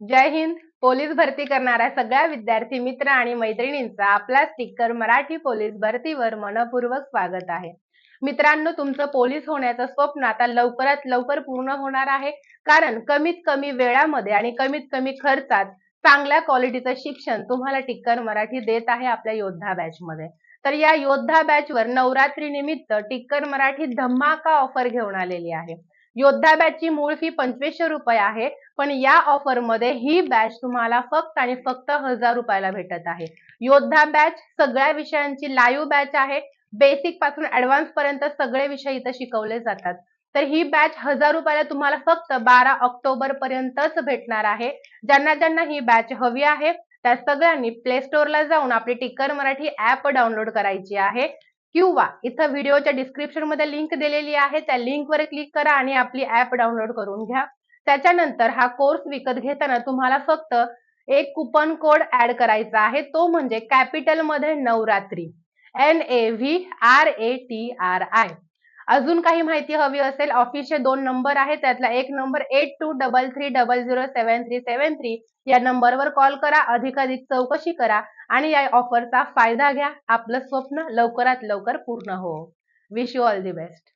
जय Hind. Police भरती करणाऱ्या सगळ्या विद्यार्थी मित्र आणि मैत्रिणींचा आपला स्टिकर मराठी पोलीस भरतीवर मनपूर्वक स्वागत आहे. मित्रांनो तुमचं पोलीस होण्याचं स्वप्न आता लवकरात लवकर पूर्ण होणार आहे. कारण कमीत कमी वेळामध्ये आणि कमीत कमी खर्चात चांगल्या क्वालिटीचं शिक्षण तुम्हाला टिक्कर मराठी देत आहे आपल्या योद्धा बॅच मध्ये. तर या योद्धा बॅच वर नवरात्री निमित्त टिक्कर मराठी धमाका ऑफर घेऊन आलेली आहे. योद्धा बॅचची मूळ फी पंचवीसशे रुपये आहे. पण या ऑफरमध्ये ही बॅच तुम्हाला फक्त आणि फक्त हजार रुपयाला भेटत आहे. योद्धा बॅच सगळ्या विषयांची लाईव्ह बॅच आहे. बेसिकपासून ऍडव्हान्स पर्यंत सगळे विषय इथं शिकवले जातात. तर ही बॅच हजार रुपयाला तुम्हाला फक्त बारा ऑक्टोबर पर्यंतच भेटणार आहे. ज्यांना ज्यांना ही बॅच हवी आहे त्या सगळ्यांनी प्ले स्टोअरला जाऊन आपली टिक्कर मराठी ऍप डाउनलोड करायची आहे. किंवा इथं व्हिडिओच्या डिस्क्रिप्शनमध्ये लिंक दिलेली आहे त्या लिंकवर क्लिक करा आणि आपली ऍप डाउनलोड करून घ्या. त्याच्यानंतर हा कोर्स विकत घेताना तुम्हाला फक्त एक कुपन कोड ऍड करायचा आहे तो म्हणजे कॅपिटलमध्ये Navratri. N A V R A T R I अजून काही माहिती हवी असेल ऑफिसचे दोन नंबर आहेत त्यातला एक number eight two double three double zero seven three seven three या नंबरवर कॉल करा अधिकाधिक चौकशी करा आणि या ऑफरचा फायदा घ्या. आपलं स्वप्न लवकरात लवकर पूर्ण हो. Wish you all the best